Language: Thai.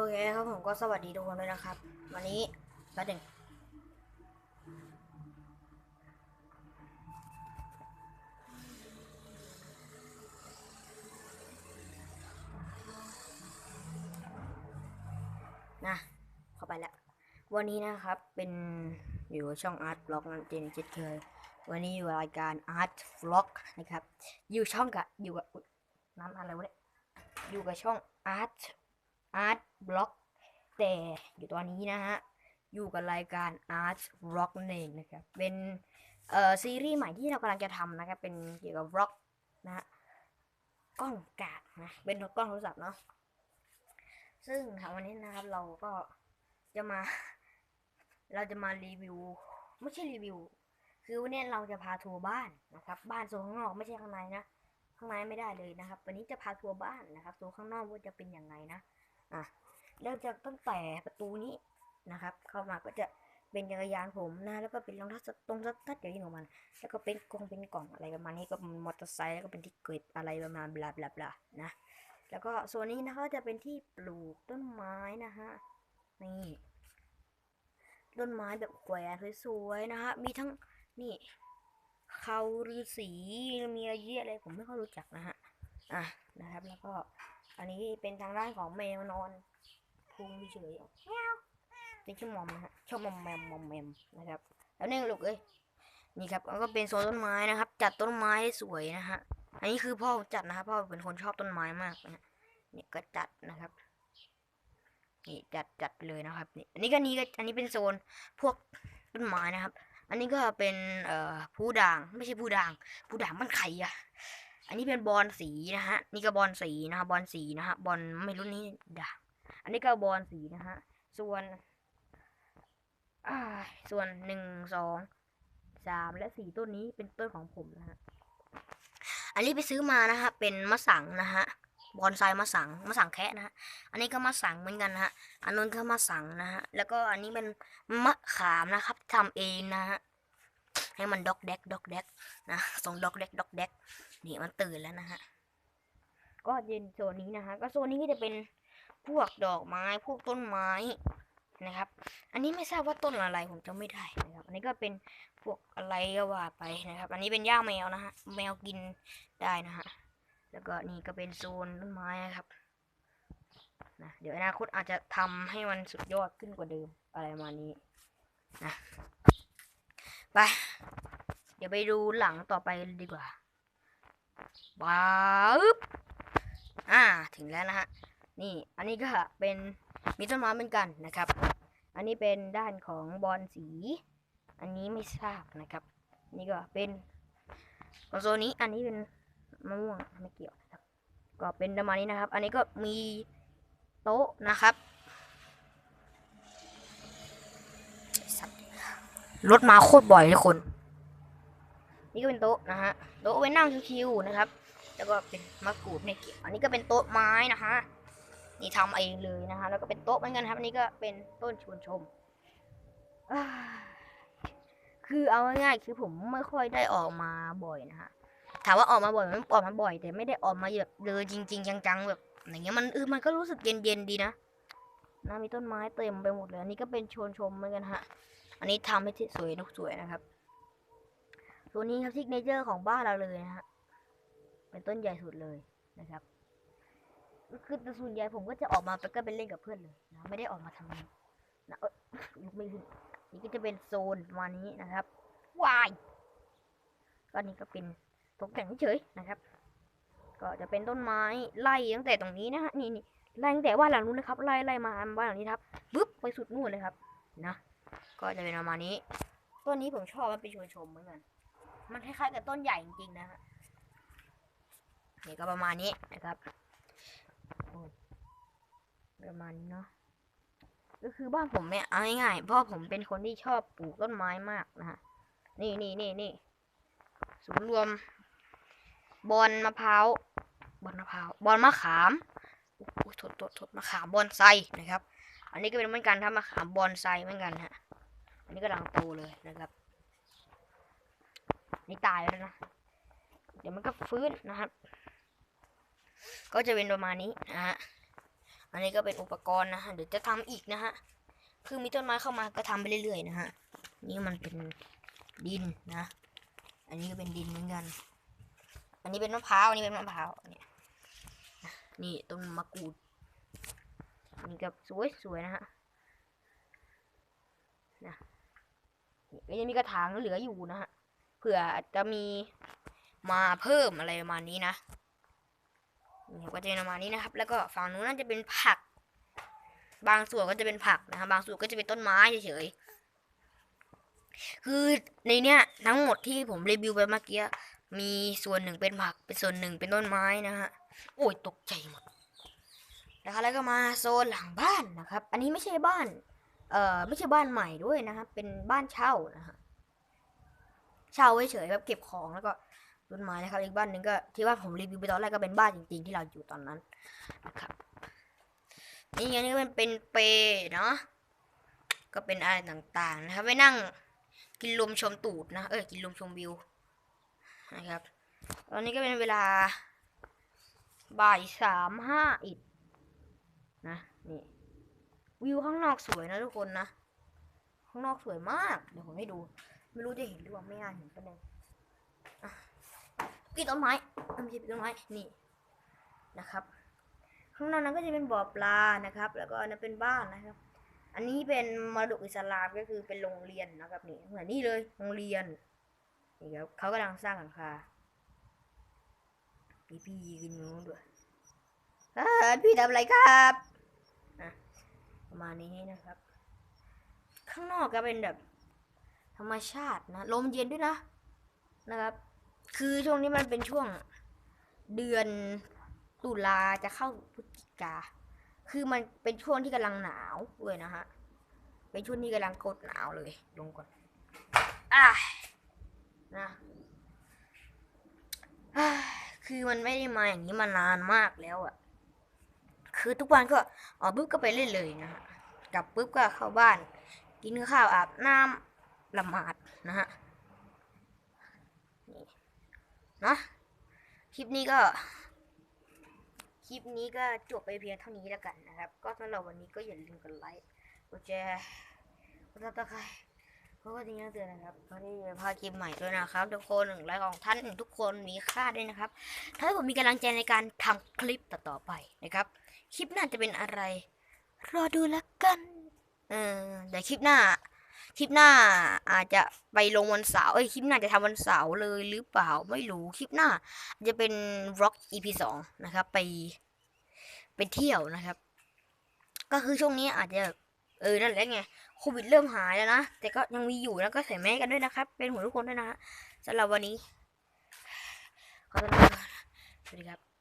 โอเคครับผมก็สวัสดีทุกคนด้วยนะครับ วันนี้ประเด็นงนะเข้าไปแล้ว วันนี้นะครับเป็นอยู่ช่อง Art Vlog นั่นเองเช่นเคย วันนี้อยู่รายการ Art Vlog นะครับ อยู่ช่องกับอยู่กับน้ำอะไรวะเนี่ยอยู่กับช่อง Art Art Vlog แต่อยู่ตอนนี้นะฮะ อยู่กับรายการ Art Rock นั่นเองนะครับ เป็นเอ่อซีรีส์ใหม่ที่เรากำลังจะทำนะครับ เป็นเกี่ยวกับ rock นะฮะกล้องกากนะเป็นกล้องโทรศัพท์เนาะซึ่งทางวันนี้นะครับเราก็จะมา เราจะมารีวิว ไม่ใช่รีวิว คือวันนี้เราจะพาทัวร์บ้านนะครับ บ้านโซนข้างนอกไม่ใช่ข้างในนะข้างในไม่ได้เลยนะครับ วันนี้จะพาทัวร์บ้านนะครับโซนข้างนอกว่าจะเป็นยังไงนะ อะเริ่มจากตั้งแต่ประตูนี้นะครับ เข้ามาก็จะเป็นจักรยานผมนะ แล้วก็เป็นรองเท้าสตรงสตั๊ดอย่างนี้ของมัน แล้วก็เป็นกล่องเป็นกล่องอะไรประมาณนี้ก็มอเตอร์ไซค์แล้วก็เป็นที่เก็บอะไรประมาณบลาบลาบลานะ แล้วก็ส่วนนี้นะคะจะเป็นที่ปลูกต้นไม้นะฮะนี่ต้นไม้แบบแกวนสวยๆนะฮะมีทั้งนี่เขาฤาษีมีอะไรเยอะอะไรผมไม่ค่อยรู้จักนะฮะอะนะครับแล้วก็ อันนี้เป็นทางด้านของแมวนอนพุงเฉยๆเป็นชื่อมอมนะฮะช่อมอมแมมมอมแมมนะครับ แล้วนี่ลูกเอ้ยนี่ครับก็เป็นโซนต้นไม้นะครับ จัดต้นไม้ให้สวยนะฮะอันนี้คือพ่อจัดนะครับพ่อเป็นคนชอบต้นไม้มากนะเนี่ยก็จัดนะครับนี่จัดจัดเลยนะครับนี่อันนี้ก็นี่ก็อันนี้เป็นโซนพวกต้นไม้นะครับ อันนี้ก็เป็นเอ่อผู้ด่างไม่ใช่ผู้ด่างผู้ด่างมันไข่อะ อันนี้เป็นบอลสีนะฮะ นี่ก็บอลสีนะฮะบอลสีนะฮะบอลไม่รู้นี่ด่างอันนี้ก็บอลสีนะฮะ ส่วนส่วนหนึ่งสองสามและสี่ต้นนี้เป็นต้นของผมนะฮะ อันนี้ไปซื้อมานะฮะ เป็นมะสังนะฮะบอนไซมะสังมะสังแคะนะฮะ อันนี้ก็มะสังเหมือนกันนะฮะ อันนู้นก็มะสังนะฮะ แล้วก็อันนี้เป็นมะขามนะครับทำเองนะฮะ ให้มันด็อกแดกด็อกแดกนะส่งด็อกแดกด็อกแดกนี่มันตื่นแล้วนะฮะก็เย็นโซนนี้นะฮะก็โซนนี้ก็จะเป็นพวกดอกไม้พวกต้นไม้นะครับ อันนี้ไม่ทราบว่าต้นอะไรผมจำไม่ได้นะครับ อันนี้ก็เป็นพวกอะไรก็ว่าไปนะครับ อันนี้เป็นหญ้าแมวนะฮะแมวกินได้นะฮะแล้วก็นี่ก็เป็นโซนต้นไม้นะครับนะเดี๋ยวอนาคตอาจจะทำให้มันสุดยอดขึ้นกว่าเดิมอะไรประมาณนี้นะไป เดี๋ยวไปดูหลังต่อไปดีกว่าว้าวอ่า ถึงแล้วนะฮะ นี่ อันนี้ก็เป็นมีต้นไม้เหมือนกันนะครับ อันนี้เป็นด้านของบอลสี อันนี้ไม่ทราบนะครับ นี่ก็เป็นโซนนี้ อันนี้เป็นมะม่วงไม่เกี่ยวนะครับ ก็เป็นประมาณนี้นะครับ อันนี้ก็มีโต๊ะนะครับรถมาโคตรบ่อยเลยคน นี่ก็เป็นโต๊ะนะฮะโต๊ะไว้นั่งชิวๆนะครับ แล้วก็เป็นมะกรูดไม่เกี่ยวอันนี้ก็เป็นโต๊ะไม้นะฮะนี่ทำเองเลยนะคะแล้วก็เป็นโต๊ะเหมือนกันครับอันนี้ก็เป็นต้นชวนชมคือเอาง่ายๆคือผมไม่ค่อยได้ออกมาบ่อยนะฮะถามว่าออกมาบ่อยมันออกมาบ่อย แต่ไม่ได้ออกมาแบบเลยจริง ๆ จังๆแบบอย่างเงี้ยมันเออมันก็รู้สึกเย็นๆดีนะนะมีต้นไม้เต็มไปหมดเลยอันนี้ก็เป็นชวนชมเหมือนกันฮะ อันนี้ทำให้สวยนุกสวยนะครับ ตัวนี้ครับซิกเนเจอร์ของบ้านเราเลยนะฮะ เป็นต้นใหญ่สุดเลยนะครับ คือต่ส่วนใหญ่ผมก็จะออกมาไปก็ไปเล่นกับเพื่อนเลยนะ ไม่ได้ออกมาทำงานนะเอ้ยลุกไม่ขึ้น นี่ก็จะเป็นโซนประมาณนี้นะครับ วาย ก็นี่ก็เป็นตกแต่งเฉยนะครับ ก็จะเป็นต้นไม้ไล่ตั้งแต่ตรงนี้นะฮะ นี่นี่ไล่ตั้งแต่ว่าหลังนู้นนะครับ ไล่ไล่มาบ้านหลังนี้ครับปึ๊บไปสุดนู่นเลยครับ นะ ก็จะเป็นประมาณนี้ ต้นนี้ผมชอบมันเป็นชวนชมเหมือนกัน มันคล้ายๆกับต้นใหญ่จริงๆนะฮะนี่ก็ประมาณนี้นะครับประมาณนี้เนาะก็คือบ้านผมเนี่ยเอาง่ายๆเพราะผมเป็นคนที่ชอบปลูกต้นไม้มากนะฮะนี่นี่นี่นี่ศูนย์รวม บอนมะพร้าวบอนมะพร้าวบอนมะขามอุ้ยโทษโทษโทษมะขามบอนไซนะครับ อันนี้ก็เป็นเหมือนกันทำมะขามบอนไซเหมือนกันฮะอันนี้ก็กำลังโตเลยนะครับ นี่ตายแล้วนะ เดี๋ยวมันก็ฟื้นนะครับ ก็จะเป็นประมาณนี้นะฮะ อันนี้ก็เป็นอุปกรณ์นะฮะ เดี๋ยวจะทำอีกนะฮะ คือมีต้นไม้เข้ามาก็ทำไปเรื่อยๆนะฮะ นี่มันเป็นดินนะ อันนี้ก็เป็นดินเหมือนกัน อันนี้เป็นมะพร้าว อันนี้เป็นมะพร้าว เนี่ย นี่ต้นมะกรูดนี่ก็สวยๆนะฮะนะนี่ก็ยังมีกระถางเหลืออยู่นะฮะ เผื่อจะมีมาเพิ่มอะไรประมาณนี้นะนี่ครับก็จะเป็นประมาณนี้นะครับ แล้วก็ฝั่งนู้นน่าจะเป็นผัก บางส่วนก็จะเป็นผักนะครับ บางส่วนก็จะเป็นต้นไม้เฉยๆคือในเนี้ยทั้งหมดที่ผมรีวิวไปเมื่อกี้มีส่วนหนึ่งเป็นผัก เป็นส่วนหนึ่งเป็นต้นไม้นะฮะโอ้ยตกใจหมดนะคะแล้วก็มาโซนหลังบ้านนะครับ อันนี้ไม่ใช่บ้าน เอ่อไม่ใช่บ้านใหม่ด้วยนะครับ เป็นบ้านเช่านะฮะ เช่าเฉยๆแบบเก็บของแล้วก็ต้นไม้นะครับอีกบ้านหนึ่งก็ที่ว่าผมรีวิวไปตอนแรกก็เป็นบ้านจริงๆ ที่เราอยู่ตอนนั้นนะครับนี่อันนี้ก็เป็นเป็นเปเนาะก็เป็นอะไรต่างๆนะครับไปนั่งกินลมชมตูดนะเออกินลมชมวิวนะครับตอนนี้ก็เป็นเวลาบ่ายสามห้าอีกนะนี่วิวข้างนอกสวยนะทุกคนนะ ข้างนอกสวยมาก เดี๋ยวผมให้ดู ไม่รู้จะเห็นหรือเปล่าไม่น่าเห็นก็เลยอะปีนต้นไม้อ้ยไม่ใช่ปีต้นไม้นี่นะครับ ข้างนอกนั้นก็จะเป็นบ่อปลานะครับ แล้วก็อันนั้นเป็นบ้านนะครับ อันนี้เป็นมรดกอิสลามก็คือเป็นโรงเรียนนะครับนี่เหมือนนี่เลยโรงเรียนนี่ครับเขากำลังสร้างหลังคาพี่พี่ยืนอยู่นู้นด้วยพี่ทำอะไรครับประมาณนี้นะครับ ข้างนอกก็เป็นแบบ ธรรมชาตินะลมเย็นด้วยนะนะครับ คือช่วงนี้มันเป็นช่วงเดือนตุลาจะเข้าพฤศจิกา คือมันเป็นช่วงที่กำลังหนาวเลยนะฮะ เป็นช่วงที่กำลังกดหนาวเลย ลงก่อนอะนะอ่าคือมันไม่ได้มาอย่างนี้มานานมากแล้วอะคือทุกวันก็ออกปุ๊บก็ไปเล่นเลยนะฮะ กลับปุ๊บก็เข้าบ้าน กินข้าวอาบน้ำ ละหมาดนะฮะนี่เนาะคลิปนี้ก็ คลิปนี้ก็จบไปเพียงเท่านี้แล้วกันนะครับ ก็สำหรับวันนี้ก็อย่าลืมกดไลค์กดแชร์กดซับสไครเพราะว่าที่นี่เตือนนะครับเพราะที่จะพาคลิปใหม่ด้วยนะครับ ทุกคนหนึ่งไลค์ของท่านทุกคนมีค่าด้วยนะครับถ้าผมมีกำลังใจในการทำคลิปต่อๆไปนะครับ คลิปหน้าจะเป็นอะไร รอดูแล้วกัน เออแต่คลิปหน้า คลิปหน้าอาจจะไปลงวันเสาร์เอ้ยคลิปหน้าจะทำวันเสาร์เลยหรือเปล่าไม่รู้คลิปหน้า จะเป็นวล็อก EP สองนะครับ ไปไปเที่ยวนะครับ ก็คือช่วงนี้อาจจะเออนั่นแหละไงโควิดเริ่มหายแล้วนะ แต่ก็ยังมีอยู่แล้วก็ใส่แมสกันด้วยนะครับ เป็นหัวทุกคนด้วยนะฮะสำหรับวันนี้ขอตัวลาไปก่อนสวัสดีครับ